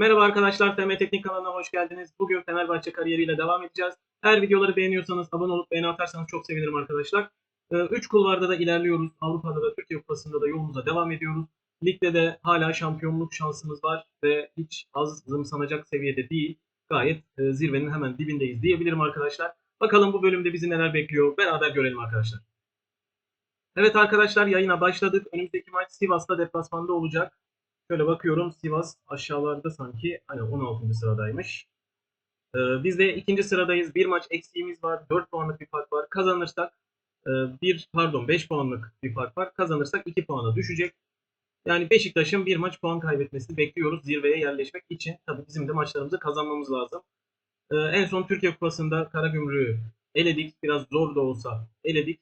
Merhaba arkadaşlar, FM Teknik kanalına hoş geldiniz. Bugün Fenerbahçe kariyeriyle devam edeceğiz. Eğer videoları beğeniyorsanız abone olup beğeni atarsanız çok sevinirim arkadaşlar. 3 kulvarda da ilerliyoruz. Avrupa'da da Türkiye Kupası'nda da yolumuza devam ediyoruz. Ligde de hala şampiyonluk şansımız var ve hiç az zımsanacak seviyede değil. Gayet e, zirvenin hemen dibindeyiz diyebilirim arkadaşlar. Bakalım bu bölümde bizi neler bekliyor. Beraber görelim arkadaşlar. Evet arkadaşlar yayına başladık. Önümüzdeki maç Sivas'ta deplasmanda olacak. Şöyle bakıyorum Sivas aşağılarda sanki hani 16. sıradaymış. Ee, biz de ikinci sıradayız. Bir maç eksiğimiz var. 4 puanlık bir fark var. Kazanırsak e, bir pardon 5 puanlık bir fark var. Kazanırsak 2 puana düşecek. Yani Beşiktaş'ın bir maç puan kaybetmesini bekliyoruz zirveye yerleşmek için. Tabii bizim de maçlarımızı kazanmamız lazım. Ee, en son Türkiye Kupası'nda Karagümrük'ü eledik. Biraz zor da olsa eledik.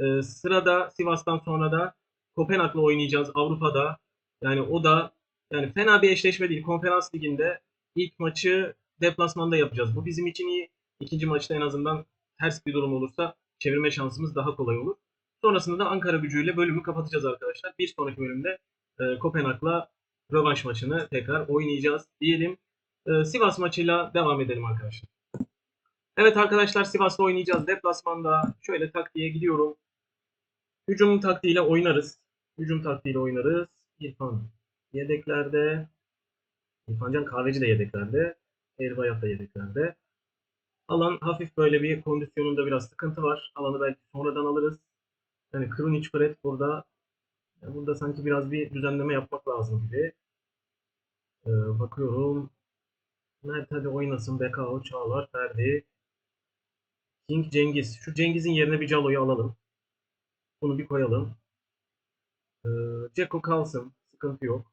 Ee, sırada Sivas'tan sonra da Kopenhag'la oynayacağız Avrupa'da. Yani o da yani fena bir eşleşme değil. Konferans liginde ilk maçı deplasmanda yapacağız. Bu bizim için iyi. İkinci maçta en azından ters bir durum olursa çevirme şansımız daha kolay olur. Sonrasında da Ankara gücüyle bölümü kapatacağız arkadaşlar. Bir sonraki bölümde e, Kopenhag'la rövanş maçını tekrar oynayacağız diyelim. E, Sivas maçıyla devam edelim arkadaşlar. Evet arkadaşlar Sivas'la oynayacağız. Deplasmanda şöyle taktiğe gidiyorum. Hücum taktiğiyle oynarız. Hücum taktiğiyle oynarız. İrfan yedeklerde. İrfancan Kahveci de yedeklerde. Erbayat da yedeklerde. Alan hafif böyle bir kondisyonunda biraz sıkıntı var. Alanı belki sonradan alırız. Yani Krunic Fred burada burada sanki biraz bir düzenleme yapmak lazım gibi. Ee, bakıyorum. Mert hadi oynasın. Bekao, Çağlar, Ferdi. King Cengiz. Şu Cengiz'in yerine bir Calo'yu alalım. Bunu bir koyalım. Ee, Ceko kalsın. Sıkıntı yok.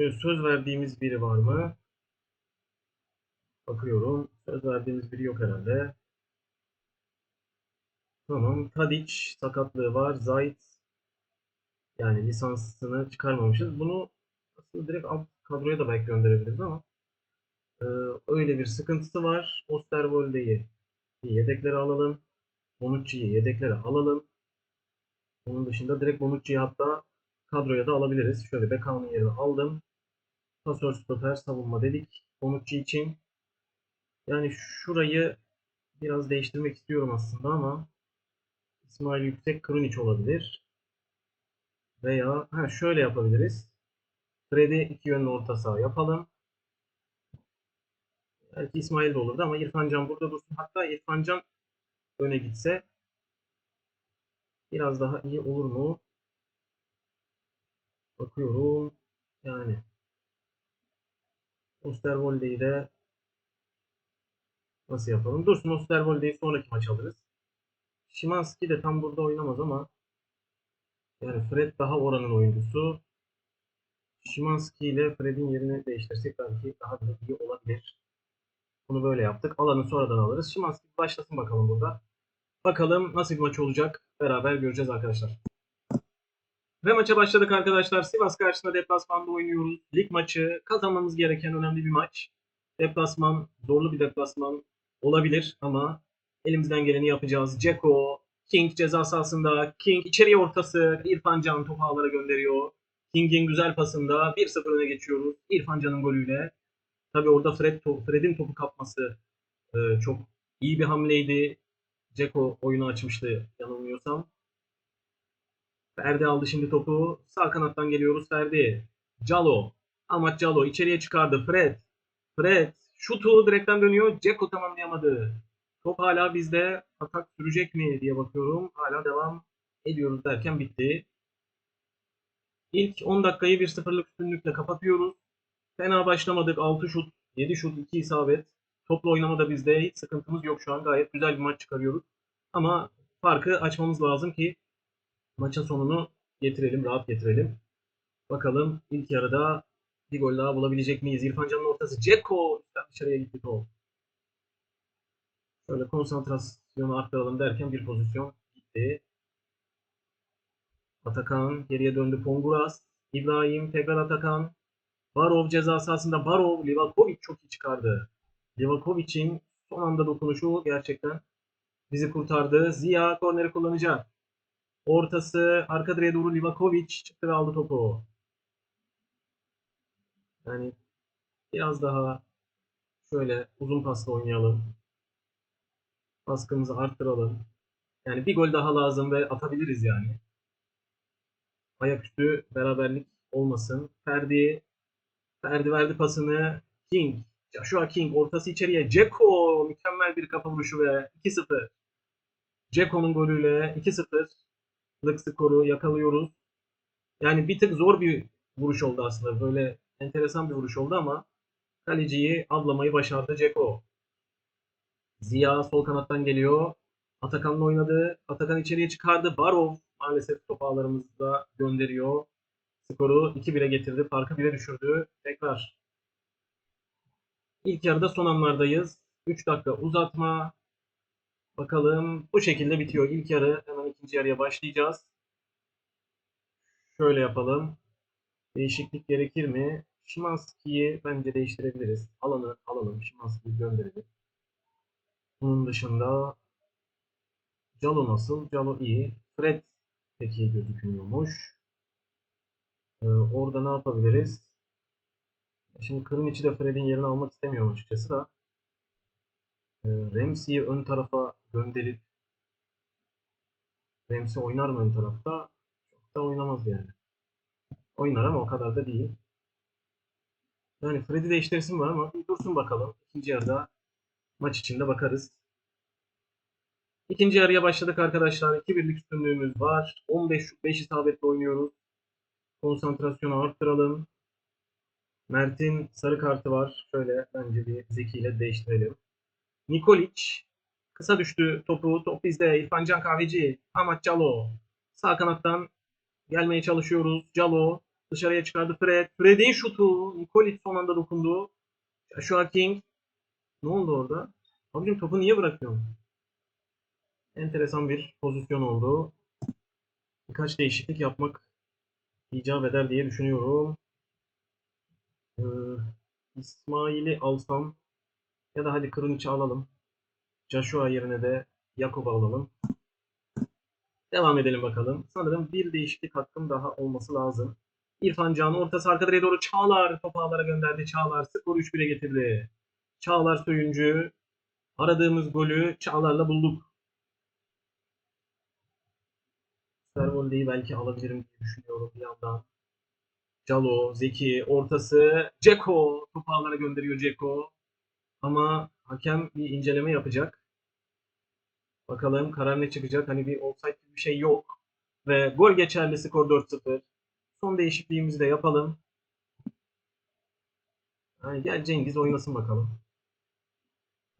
Şöyle söz verdiğimiz biri var mı? Bakıyorum. Söz verdiğimiz biri yok herhalde. Tamam. Tadic sakatlığı var. Zayt yani lisansını çıkarmamışız. Bunu aslında direkt alt kadroya da belki gönderebiliriz ama e, öyle bir sıkıntısı var. Osterwolde'yi yedeklere alalım. Bonucci'yi yedeklere alalım. Onun dışında direkt Bonucci'yi hatta kadroya da alabiliriz. Şöyle Bekao'nun yerine aldım. Pasör stoper savunma dedik. Bonucci için. Yani şurayı biraz değiştirmek istiyorum aslında ama İsmail Yüksek Krunic olabilir. Veya ha şöyle yapabiliriz. Fred'i iki yönlü orta saha yapalım. Belki İsmail de olurdu ama İrfan Can burada dursun. Hatta İrfan Can öne gitse biraz daha iyi olur mu? Bakıyorum. Yani Osterwolde'yi de nasıl yapalım? Dursun Osterwolde'yi sonraki maç alırız. Şimanski de tam burada oynamaz ama yani Fred daha oranın oyuncusu. Şimanski ile Fred'in yerini değiştirsek belki daha da iyi olabilir. Bunu böyle yaptık. Alanı sonradan alırız. Şimanski başlasın bakalım burada. Bakalım nasıl bir maç olacak. Beraber göreceğiz arkadaşlar. Ve maça başladık arkadaşlar. Sivas karşısında deplasmanda oynuyoruz. Lig maçı kazanmamız gereken önemli bir maç. Deplasman zorlu bir deplasman olabilir ama elimizden geleni yapacağız. Ceko, King ceza sahasında. King içeriye ortası. İrfan Can topu ağlara gönderiyor. King'in güzel pasında 1-0 öne geçiyoruz. İrfan Can'ın golüyle. Tabi orada Fred top, Fred'in topu kapması e, çok iyi bir hamleydi. Ceko oyunu açmıştı yanılmıyorsam. Ferdi aldı şimdi topu. Sağ kanattan geliyoruz Ferdi. Calo. Amaç Calo içeriye çıkardı. Fred. Fred. Şutu direkten dönüyor. Ceko tamamlayamadı. Top hala bizde. Atak sürecek mi diye bakıyorum. Hala devam ediyoruz derken bitti. İlk 10 dakikayı 1-0'lık üstünlükle kapatıyoruz. Fena başlamadık. 6 şut, 7 şut, 2 isabet. Toplu oynamada bizde hiç sıkıntımız yok şu an. Gayet güzel bir maç çıkarıyoruz. Ama farkı açmamız lazım ki maçın sonunu getirelim, rahat getirelim. Bakalım ilk yarıda bir gol daha bulabilecek miyiz? İrfan Can'ın ortası. Ceko dışarıya gitti top. Şöyle konsantrasyonu arttıralım derken bir pozisyon gitti. Atakan geriye döndü. Ponguras. İbrahim tekrar Atakan. Barov ceza sahasında Barov. Livakovic çok iyi çıkardı. Livakovic'in son anda dokunuşu gerçekten bizi kurtardı. Ziya korneri kullanacak. Ortası arka direğe doğru Livakovic çıktı ve aldı topu. Yani Biraz daha şöyle uzun pasla oynayalım. Baskımızı arttıralım. Yani bir gol daha lazım ve atabiliriz yani. Ayaküstü beraberlik olmasın. Ferdi Ferdi verdi pasını. King. Joshua King ortası içeriye. Ceko mükemmel bir kafa vuruşu ve 2-0. Ceko'nun golüyle 2-0'lık skoru yakalıyoruz. Yani bir tık zor bir vuruş oldu aslında. Böyle enteresan bir vuruş oldu ama kaleciyi ablamayı başardı Ceko. Ziya sol kanattan geliyor. Atakan'la oynadı. Atakan içeriye çıkardı. Barov maalesef top ağlarımızda gönderiyor. Skoru 2-1'e getirdi. Farkı 1'e düşürdü. Tekrar. İlk yarıda son anlardayız. 3 dakika uzatma. Bakalım bu şekilde bitiyor ilk yarı. Hemen ikinci yarıya başlayacağız. Şöyle yapalım. Değişiklik gerekir mi? Şimanski'yi bence değiştirebiliriz. Alanı alalım. Şimanski'yi gönderelim. Bunun dışında Calo nasıl? Calo iyi. Fred pek iyi gözükmüyormuş. Ee, orada ne yapabiliriz? Şimdi Kırın içi de Fred'in yerini almak istemiyorum açıkçası da. Ee, Ramsey'i ön tarafa gönderip Ramsey oynar mı ön tarafta? Çok da oynamaz yani. Oynar ama o kadar da değil. Yani Fred'i değiştirsin var ama dursun bakalım. İkinci yarıda maç içinde bakarız. İkinci yarıya başladık arkadaşlar. 2-1'lik üstünlüğümüz var. 15 5 isabetle oynuyoruz. Konsantrasyonu arttıralım. Mert'in sarı kartı var. Şöyle bence bir Zeki ile değiştirelim. Nikolic kısa düştü topu. Top bizde. İrfan Can Kahveci. Ahmet Calo. Sağ kanattan gelmeye çalışıyoruz. Calo dışarıya çıkardı Fred. Fred'in şutu. Nikolic son anda dokundu. Joshua King. Ne oldu orada? Abicim topu niye bırakıyorsun? Enteresan bir pozisyon oldu. Birkaç değişiklik yapmak icap eder diye düşünüyorum. Ee, İsmail'i alsam ya da hadi Kırınç'ı alalım. Joshua yerine de Jakob'u alalım. Devam edelim bakalım. Sanırım bir değişiklik hakkım daha olması lazım. İrfan Can ortası arka direğe doğru Çağlar topu ağlara gönderdi. Çağlar skoru 3-1'e getirdi. Çağlar Söyüncü aradığımız golü Çağlar'la bulduk. Servolde'yi belki alabilirim diye düşünüyorum bir yandan. Calo, Zeki, ortası, Ceko. Topu ağlara gönderiyor Ceko. Ama hakem bir inceleme yapacak. Bakalım karar ne çıkacak. Hani bir offside gibi bir şey yok. Ve gol geçerli skor 4-0. Son değişikliğimizi de yapalım. Yani gel Cengiz oynasın bakalım.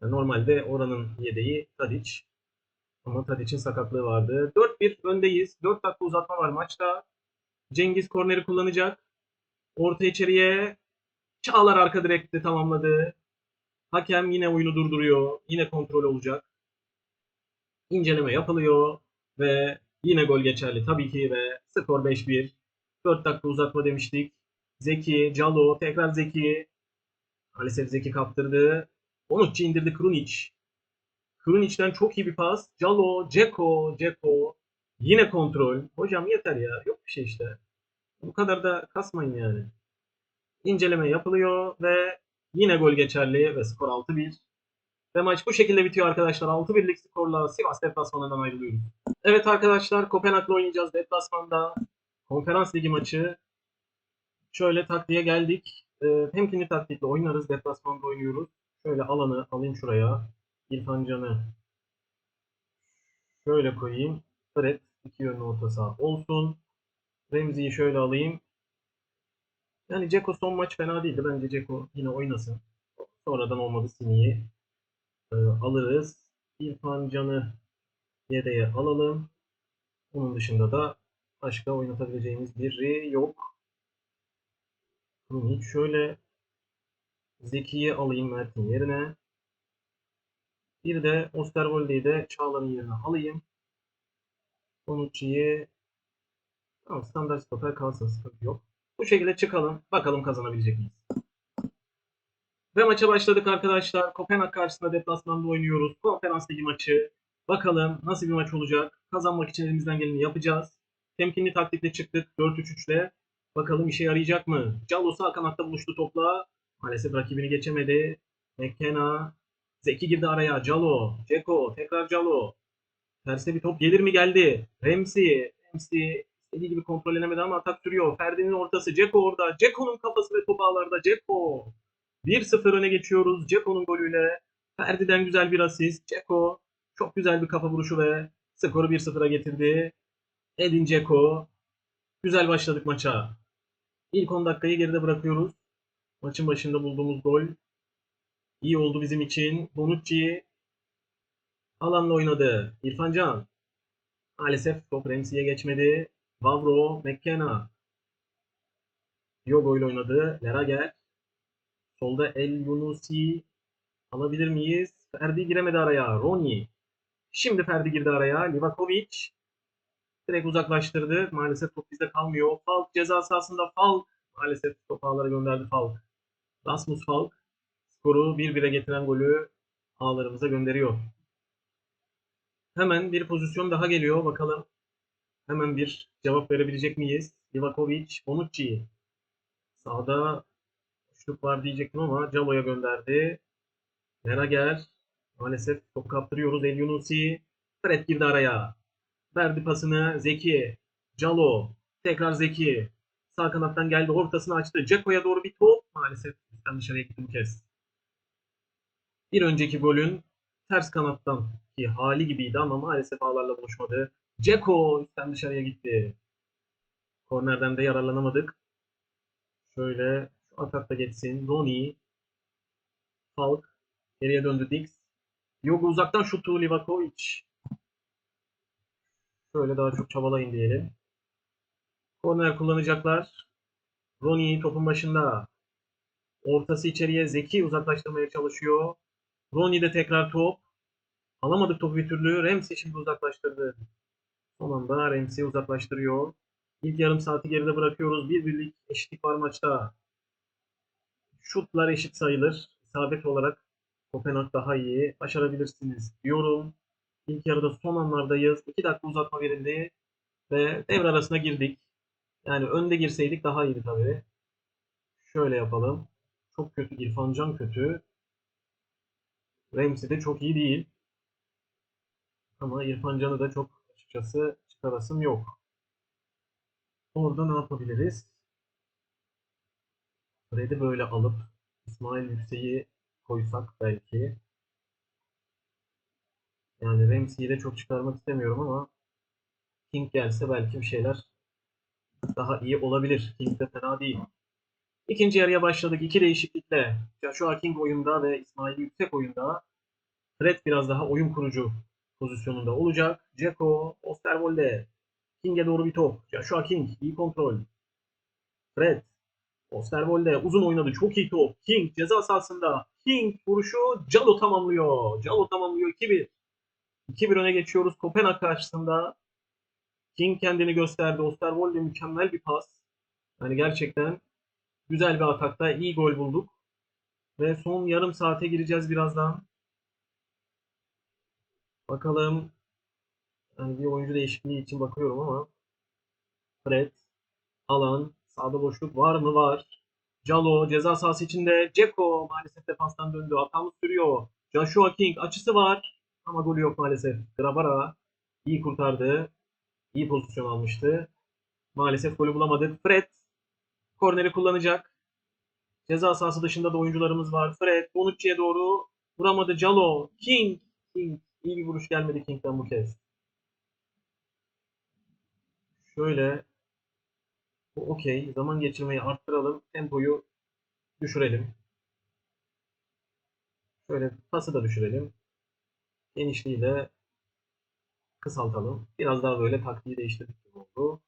Yani normalde oranın yedeği Tadic. Ama Tadic'in sakatlığı vardı. 4-1 öndeyiz. 4 dakika uzatma var maçta. Cengiz korneri kullanacak. Orta içeriye Çağlar arka direkte tamamladı. Hakem yine oyunu durduruyor. Yine kontrol olacak. İnceleme yapılıyor ve yine gol geçerli tabii ki ve skor 5-1. 4 dakika uzatma demiştik. Zeki, Calo, tekrar Zeki. Maalesef Zeki kaptırdı. Bonucci indirdi Krunic. Krunic'den çok iyi bir pas. Calo, Ceko, Ceko. Yine kontrol. Hocam yeter ya. Yok bir şey işte. Bu kadar da kasmayın yani. İnceleme yapılıyor ve yine gol geçerli ve skor 6-1. Ve maç bu şekilde bitiyor arkadaşlar. 6-1'lik skorla Sivas deplasmanından ayrılıyoruz. Evet arkadaşlar Kopenhag'la oynayacağız deplasmanda. Konferans ligi maçı. Şöyle taktiğe geldik. Ee, temkinli taktikle oynarız. Deplasmanda oynuyoruz. Şöyle alanı alayım şuraya. İrfan Can'ı şöyle koyayım. Fred iki yönlü orta saha olsun. Remzi'yi şöyle alayım. Yani Ceko son maç fena değildi. Bence Ceko yine oynasın. Sonradan olmadı Sini'yi e, alırız. İrfan Can'ı yedeğe alalım. Onun dışında da başka oynatabileceğimiz biri yok. Bunu şöyle Zeki'yi alayım Mert'in yerine. Bir de Osterwolde'yi de Çağlar'ın yerine alayım. Bonucci'yi tamam, standart stoper kalsın sıkıntı yok. Bu şekilde çıkalım. Bakalım kazanabilecek miyiz? Ve maça başladık arkadaşlar. Kopenhag karşısında deplasmanda oynuyoruz. Konferans ligi maçı. Bakalım nasıl bir maç olacak. Kazanmak için elimizden geleni yapacağız. Temkinli taktikle çıktık. 4-3-3'le. Bakalım işe yarayacak mı? Callo sağ kanatta buluştu topla. Maalesef rakibini geçemedi. McKenna. Zeki girdi araya. Calo. Ceko. Tekrar Calo. Terse bir top gelir mi geldi. Ramsey. Ramsey istediği gibi kontrol edemedi ama atak sürüyor. Ferdi'nin ortası. Ceko orada. Ceko'nun kafası ve top ağlarda. Ceko. 1-0 öne geçiyoruz. Ceko'nun golüyle. Ferdi'den güzel bir asist. Ceko. Çok güzel bir kafa vuruşu ve skoru 1-0'a getirdi. Edin Ceko. Güzel başladık maça. İlk 10 dakikayı geride bırakıyoruz. Maçın başında bulduğumuz gol iyi oldu bizim için. Bonucci alanla oynadı. İrfan Can. Maalesef top Ramsey'e geçmedi. Vavro, McKenna. Diogo ile oynadı. Lerager. Solda El Yunusi. Alabilir miyiz? Ferdi giremedi araya. Roni. Şimdi Ferdi girdi araya. Livakovic. Direkt uzaklaştırdı. Maalesef top bizde kalmıyor. Falk ceza sahasında Falk. Maalesef top ağlara gönderdi Falk. Rasmus Falk. Skoru 1-1'e getiren golü ağlarımıza gönderiyor. Hemen bir pozisyon daha geliyor. Bakalım. Hemen bir cevap verebilecek miyiz? Livakovic, Bonucci. Sağda boşluk var diyecektim ama Calo'ya gönderdi. Merager. Maalesef top kaptırıyoruz. El Yunusi. Fred girdi araya. Verdi pasını Zeki. Calo. Tekrar Zeki. Sağ kanattan geldi. Ortasını açtı. Ceko'ya doğru bir top. Maalesef üstten dışarıya gitti bu kez. Bir önceki golün ters kanattan ki hali gibiydi ama maalesef ağlarla buluşmadı. Ceko üstten dışarıya gitti. Kornerden de yararlanamadık. Şöyle atakta geçsin. Roni. Falk. Geriye döndü Dix. Yoga uzaktan şutu Livakovic. Şöyle daha çok çabalayın diyelim. Korner kullanacaklar. Roni topun başında. Ortası içeriye Zeki uzaklaştırmaya çalışıyor. Roni de tekrar top. Alamadık topu bir türlü. Ramsey şimdi uzaklaştırdı. Son anda Ramsey uzaklaştırıyor. İlk yarım saati geride bırakıyoruz. Bir birlik eşitlik var maçta. Şutlar eşit sayılır. İsabet olarak Kopenhag daha iyi. Başarabilirsiniz diyorum. İlk yarıda son anlardayız. 2 dakika uzatma verildi. Ve devre arasına girdik. Yani önde girseydik daha iyiydi tabii. Şöyle yapalım. Çok kötü. İrfan Can kötü. Ramsey de çok iyi değil. Ama İrfan Can'ı da çok açıkçası çıkarasım yok. Orada ne yapabiliriz? Red'i böyle alıp İsmail Yüksek'i koysak belki. Yani Ramsey'i de çok çıkarmak istemiyorum ama King gelse belki bir şeyler daha iyi olabilir. King de fena değil. İkinci yarıya başladık. İki değişiklikle. Joshua King oyunda ve İsmail Yüksek oyunda. Fred biraz daha oyun kurucu pozisyonunda olacak. Ceko, Osterwolde. King'e doğru bir top. Joshua King iyi kontrol. Fred. Osterwolde uzun oynadı. Çok iyi top. King ceza sahasında. King vuruşu Calo tamamlıyor. Calo tamamlıyor 2-1. 2-1 öne geçiyoruz Kopenhag karşısında. King kendini gösterdi. Osterwolde mükemmel bir pas. Yani gerçekten güzel bir atakta iyi gol bulduk. Ve son yarım saate gireceğiz birazdan. Bakalım. Yani bir oyuncu değişikliği için bakıyorum ama. Fred. Alan. Sağda boşluk var mı? Var. Calo ceza sahası içinde. Ceko maalesef defanstan döndü. Hatamız sürüyor. Joshua King açısı var. Ama golü yok maalesef. Grabara iyi kurtardı. İyi pozisyon almıştı. Maalesef golü bulamadık. Fred korneri kullanacak. Ceza sahası dışında da oyuncularımız var. Fred Bonucci'ye doğru vuramadı. Calo. King. King. İyi bir vuruş gelmedi King'den bu kez. Şöyle bu okey. Zaman geçirmeyi arttıralım. Tempoyu düşürelim. Şöyle pası da düşürelim. Genişliği de kısaltalım. Biraz daha böyle taktiği değiştirdik gibi oldu.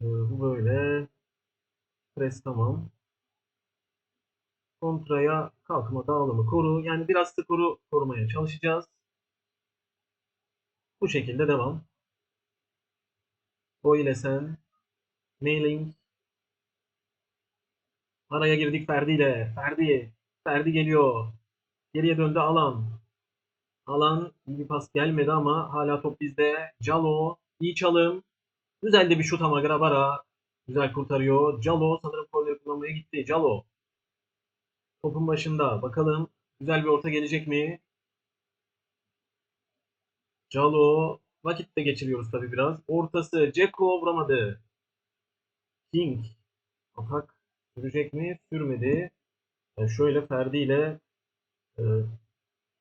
Ee, bu böyle. Pres tamam. Kontraya kalkma dağılımı koru. Yani biraz skoru korumaya çalışacağız. Bu şekilde devam. Boylesen. Mailing. Araya girdik Ferdi ile. Ferdi. Ferdi geliyor. Geriye döndü Alan. Alan iyi bir pas gelmedi ama hala top bizde. Calo. iyi çalım. Güzel de bir şut ama Grabara. Güzel kurtarıyor. Calo sanırım korneri kullanmaya gitti. Calo. topun başında. Bakalım güzel bir orta gelecek mi? Calo. Vakit de geçiriyoruz tabii biraz. Ortası. Ceko vuramadı. King. Atak sürecek mi? Sürmedi. Yani şöyle Ferdi ile e,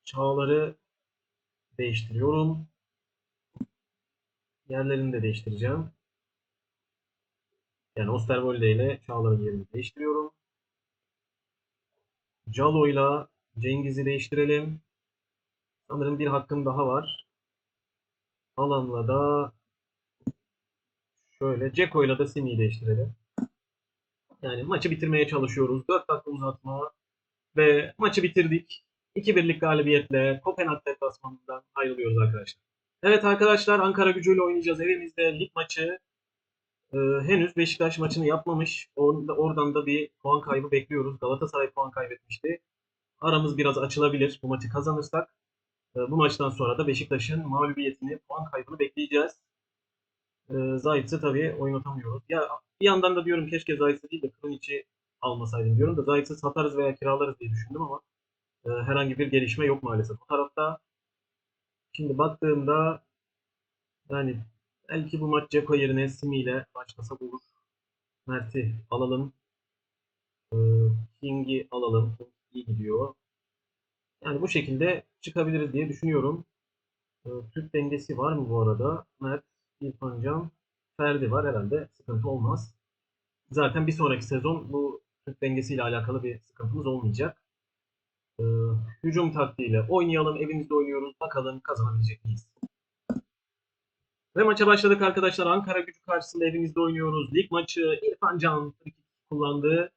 Çağlar'ı değiştiriyorum. Yerlerini de değiştireceğim. Yani Osterwolde ile Çağlar'ın yerini değiştiriyorum. Calo ile Cengiz'i değiştirelim. Sanırım bir hakkım daha var. Alan'la da şöyle Ceko ile de Simi'yi değiştirelim. Yani maçı bitirmeye çalışıyoruz. 4 dakika uzatma ve maçı bitirdik. 2-1'lik galibiyetle Kopenhag deplasmanından ayrılıyoruz arkadaşlar. Evet arkadaşlar Ankara gücüyle oynayacağız. Evimizde lig maçı. Ee, henüz Beşiktaş maçını yapmamış. Orada, oradan da bir puan kaybı bekliyoruz. Galatasaray puan kaybetmişti. Aramız biraz açılabilir bu maçı kazanırsak. Ee, bu maçtan sonra da Beşiktaş'ın mağlubiyetini, puan kaybını bekleyeceğiz. Zayt'sı tabii oynatamıyoruz. Ya bir yandan da diyorum keşke Zayt'sı değil de Kronic'i almasaydım diyorum da Zayt'sı satarız veya kiralarız diye düşündüm ama e, herhangi bir gelişme yok maalesef. Bu tarafta şimdi baktığımda yani belki bu maç Ceko yerine Simi ile başlasa olur. Mert'i alalım. Ee, King'i alalım. İyi gidiyor. Yani bu şekilde çıkabiliriz diye düşünüyorum. Ee, Türk dengesi var mı bu arada? Mert, İrfan Can, Ferdi var herhalde. Sıkıntı olmaz. Zaten bir sonraki sezon bu Türk dengesiyle alakalı bir sıkıntımız olmayacak. Ee, hücum taktiğiyle oynayalım. Evimizde oynuyoruz. Bakalım kazanabilecek miyiz? Ve maça başladık arkadaşlar. Ankara gücü karşısında evimizde oynuyoruz. Lig maçı İrfan Can free kick kullandı.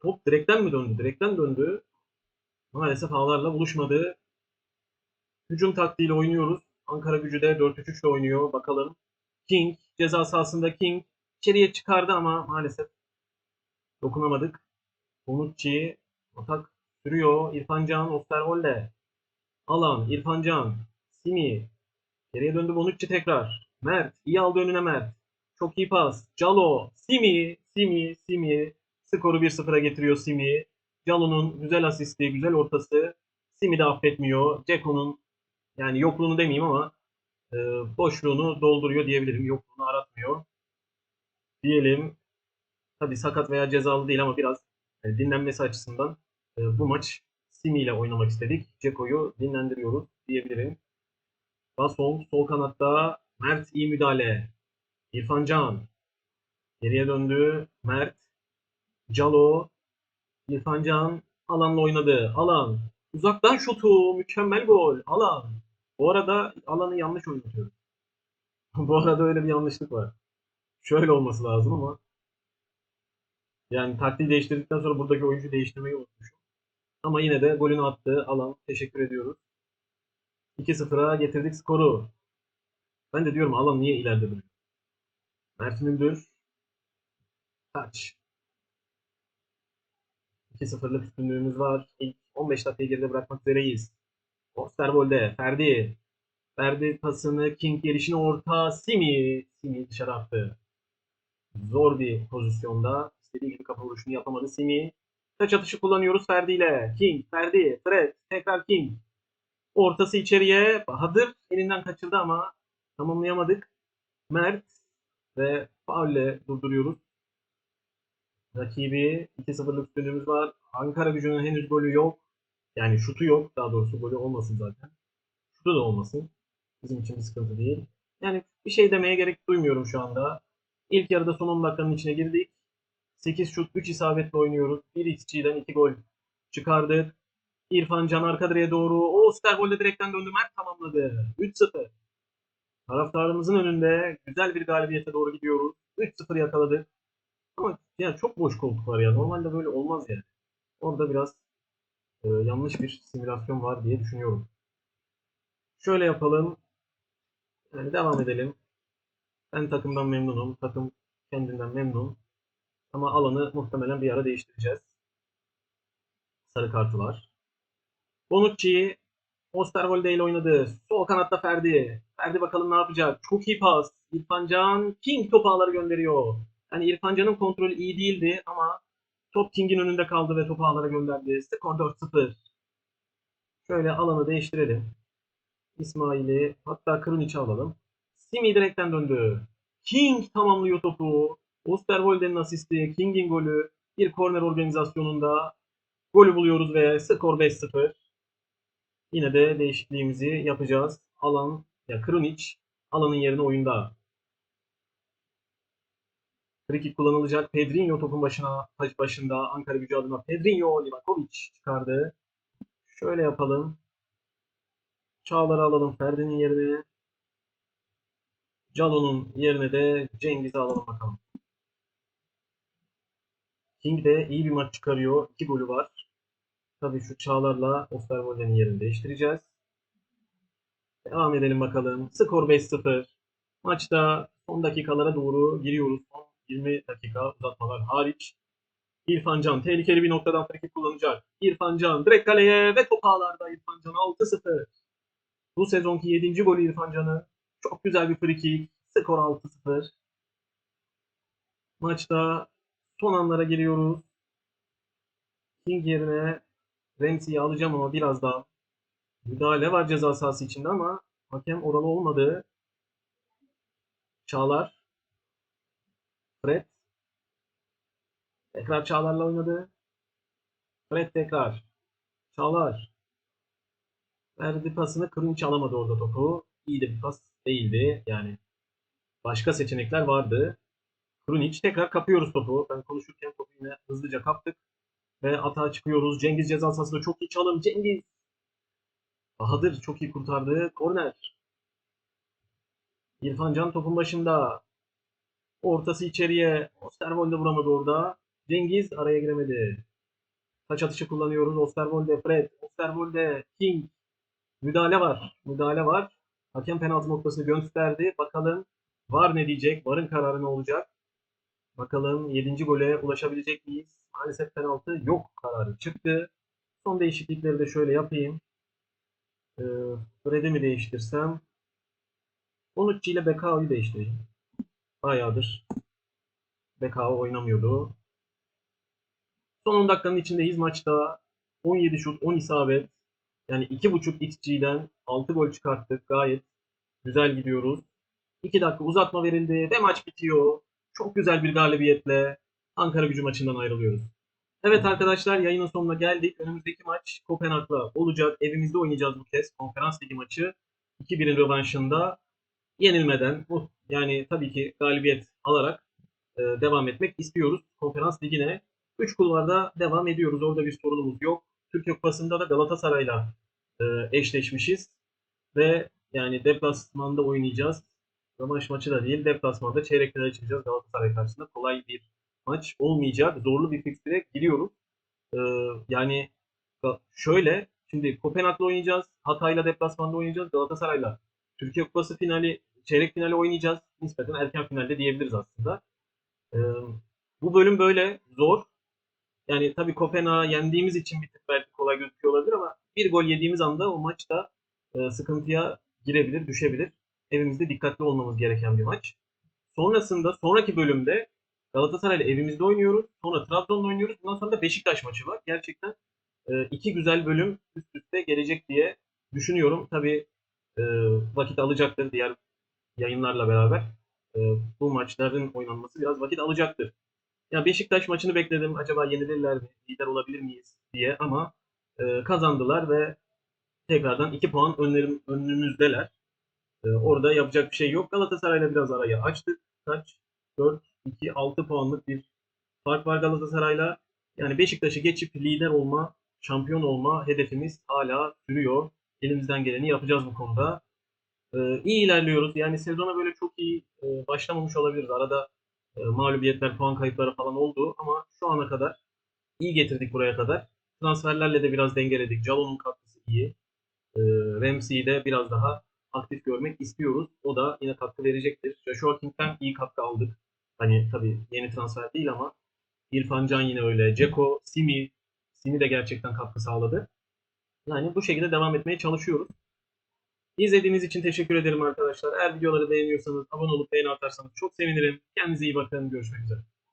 Top direkten mi döndü? Direkten döndü. Maalesef ağlarla buluşmadı. Hücum taktiğiyle oynuyoruz. Ankara gücü de 4-3-3 ile oynuyor. Bakalım. King ceza sahasında King içeriye çıkardı ama maalesef dokunamadık. Bonucci atak sürüyor. İrfan Can Osterwolde. Alan İrfan Can. Simi Geriye döndü Bonucci tekrar. Mert. iyi aldı önüne Mert. Çok iyi pas. Calo. Simi. Simi. Simi. Skoru 1-0'a getiriyor Simi. Calo'nun güzel asisti, güzel ortası. Simi de affetmiyor. Ceko'nun yani yokluğunu demeyeyim ama e, boşluğunu dolduruyor diyebilirim. Yokluğunu aratmıyor. Diyelim. Tabi sakat veya cezalı değil ama biraz yani dinlenmesi açısından e, bu maç Simi ile oynamak istedik. Ceko'yu dinlendiriyoruz diyebilirim. Basong sol kanatta Mert iyi müdahale. İrfan Can. Geriye döndü. Mert. Calo. İrfan Can alanla oynadı. Alan. Uzaktan şutu. Mükemmel gol. Alan. Bu arada alanı yanlış oynatıyorum. Bu arada öyle bir yanlışlık var. Şöyle olması lazım ama yani taktiği değiştirdikten sonra buradaki oyuncu değiştirmeyi unutmuşum. Ama yine de golünü attı. Alan. Teşekkür ediyoruz. 2-0'a getirdik skoru. Ben de diyorum alan niye ileride duruyor? Mert Müldür. Kaç? 2-0'lık üstünlüğümüz var. İlk 15 dakikayı geride bırakmak üzereyiz. Osterwolde. Ferdi. Ferdi pasını King gelişine orta. Simi. Simi dışarı attı. Zor bir pozisyonda. İstediği gibi kafa vuruşunu yapamadı Simi. Taç atışı kullanıyoruz Ferdi ile. King, Ferdi, Fred, tekrar King. Ortası içeriye. Bahadır elinden kaçırdı ama tamamlayamadık. Mert ve faulle durduruyoruz. Rakibi 2-0'lık üstünlüğümüz var. Ankara gücünün henüz golü yok. Yani şutu yok. Daha doğrusu golü olmasın zaten. Şutu da olmasın. Bizim için bir sıkıntı değil. Yani bir şey demeye gerek duymuyorum şu anda. İlk yarıda son 10 dakikanın içine girdik. 8 şut 3 isabetle oynuyoruz. 1 XG'den 2 gol çıkardık. İrfan Can arka direğe doğru. O Osterwold'e direkten döndü. Mert tamamladı. 3-0. Taraftarımızın önünde güzel bir galibiyete doğru gidiyoruz. 3-0 yakaladık. Ama ya çok boş koltuk var ya. Normalde böyle olmaz yani. Orada biraz e, yanlış bir simülasyon var diye düşünüyorum. Şöyle yapalım. Yani devam edelim. Ben takımdan memnunum. Takım kendinden memnun. Ama alanı muhtemelen bir ara değiştireceğiz. Sarı kartı var. Bonucci Osterwolde ile oynadı. Sol kanatta Ferdi. Ferdi bakalım ne yapacak. Çok iyi pas. İrfan Can King topu gönderiyor. Yani İrfan Can'ın kontrolü iyi değildi ama Top King'in önünde kaldı ve topu ağlara gönderdi. Skor 4-0. Şöyle alanı değiştirelim. İsmail'i hatta Krunich'i alalım. Simi direkten döndü. King tamamlıyor topu. Osterwolde'nin asisti, King'in golü. Bir korner organizasyonunda golü buluyoruz ve skor 5-0. Yine de değişikliğimizi yapacağız. Alan, ya Krunic alanın yerine oyunda. Frikik kullanılacak. Pedrinho topun başına başında Ankara gücü adına Pedrinho Livakovic çıkardı. Şöyle yapalım. Çağlar'ı alalım Ferdi'nin yerine. Calo'nun yerine de Cengiz'i alalım bakalım. King de iyi bir maç çıkarıyor. İki golü var. Tabii şu Çağlar'la Osterwolde'nin yerini değiştireceğiz. Devam edelim bakalım. Skor 5-0. Maçta son dakikalara doğru giriyoruz. Son 20 dakika uzatmalar hariç. İrfan Can tehlikeli bir noktadan frikik kullanacak. İrfan Can direkt kaleye ve top ağlarda İrfan Can 6-0. Bu sezonki 7. golü İrfan Can'ı. Çok güzel bir frikik. Skor 6-0. Maçta son anlara giriyoruz. King yerine Ramsey'i alacağım ama birazdan. Müdahale var ceza sahası içinde ama hakem oralı olmadı. Çağlar. Fred. Tekrar Çağlar'la oynadı. Fred tekrar. Çağlar. Verdi pasını. Krunic alamadı orada topu. İyi de bir pas değildi. Yani başka seçenekler vardı. Krunic tekrar kapıyoruz topu. Ben konuşurken topu yine hızlıca kaptık. Ve atağa çıkıyoruz. Cengiz ceza sahasında çok iyi çalım. Cengiz. Bahadır çok iyi kurtardı. Korner. İrfan Can topun başında. Ortası içeriye. Osterwolde vuramadı orada. Cengiz araya giremedi. Taç atışı kullanıyoruz. Osterwolde, Fred. Osterwolde, King. Müdahale var. Müdahale var. Hakem penaltı noktasını gösterdi. Bakalım var ne diyecek? Varın kararı ne olacak? Bakalım 7. gole ulaşabilecek miyiz? Maalesef penaltı yok kararı çıktı. Son değişiklikleri de şöyle yapayım. Ee, Fred'i mi değiştirsem? Bonucci ile Bekao'yu değiştireyim. Bayağıdır Bekao oynamıyordu. Son 10 dakikanın içindeyiz maçta. 17 şut, 10 isabet. Yani 2.5 XG'den 6 gol çıkarttık. Gayet güzel gidiyoruz. 2 dakika uzatma verildi ve maç bitiyor. Çok güzel bir galibiyetle Ankara gücü maçından ayrılıyoruz. Evet arkadaşlar yayının sonuna geldik. Önümüzdeki maç Kopenhag'la olacak. Evimizde oynayacağız bu kez. Konferans ligi maçı. 2-1'in rövanşında yenilmeden yani tabii ki galibiyet alarak e, devam etmek istiyoruz. Konferans ligine 3 kulvarda devam ediyoruz. Orada bir sorunumuz yok. Türkiye Kupası'nda da Galatasaray'la e, eşleşmişiz. Ve yani deplasmanda oynayacağız. Rövanş maçı da değil. Deplasmanda çeyrek finale çıkacağız Galatasaray karşısında. Kolay bir maç olmayacak. Zorlu bir fikstüre giriyoruz. Ee, yani şöyle şimdi Kopenhag'la oynayacağız. Hatay'la deplasmanda oynayacağız. Galatasaray'la Türkiye Kupası finali, çeyrek finali oynayacağız. Nispeten erken finalde diyebiliriz aslında. Ee, bu bölüm böyle zor. Yani tabii Kopenhag'ı yendiğimiz için bir tık belki kolay gözüküyor olabilir ama bir gol yediğimiz anda o maçta e, sıkıntıya girebilir, düşebilir. Evimizde dikkatli olmamız gereken bir maç. Sonrasında sonraki bölümde Galatasaray'la evimizde oynuyoruz. Sonra Trabzon'la oynuyoruz. Bundan sonra da Beşiktaş maçı var. Gerçekten e, iki güzel bölüm üst üste gelecek diye düşünüyorum. Tabii e, vakit alacaktır diğer yayınlarla beraber. E, bu maçların oynanması biraz vakit alacaktır. Ya Beşiktaş maçını bekledim. Acaba yenilirler mi? Lider olabilir miyiz diye ama e, kazandılar ve tekrardan 2 puan önlerim, önümüzdeler. E, orada yapacak bir şey yok. Galatasaray'la biraz arayı açtık. Kaç? 4, 2, 6 puanlık bir fark var Galatasaray'la. Yani Beşiktaş'ı geçip lider olma, şampiyon olma hedefimiz hala sürüyor. Elimizden geleni yapacağız bu konuda. Ee, iyi ilerliyoruz. Yani sezona böyle çok iyi e, başlamamış olabiliriz. Arada e, mağlubiyetler, puan kayıpları falan oldu ama şu ana kadar iyi getirdik buraya kadar. Transferlerle de biraz dengeledik. Jalon'un katkısı iyi. E, Ramsey'i de biraz daha aktif görmek istiyoruz. O da yine katkı verecektir. Joshua King'den iyi katkı aldık. Hani tabii yeni transfer değil ama İrfan Can yine öyle. Ceko, Simi, Simi de gerçekten katkı sağladı. Yani bu şekilde devam etmeye çalışıyoruz. İzlediğiniz için teşekkür ederim arkadaşlar. Eğer videoları beğeniyorsanız abone olup beğeni atarsanız çok sevinirim. Kendinize iyi bakın. Görüşmek üzere.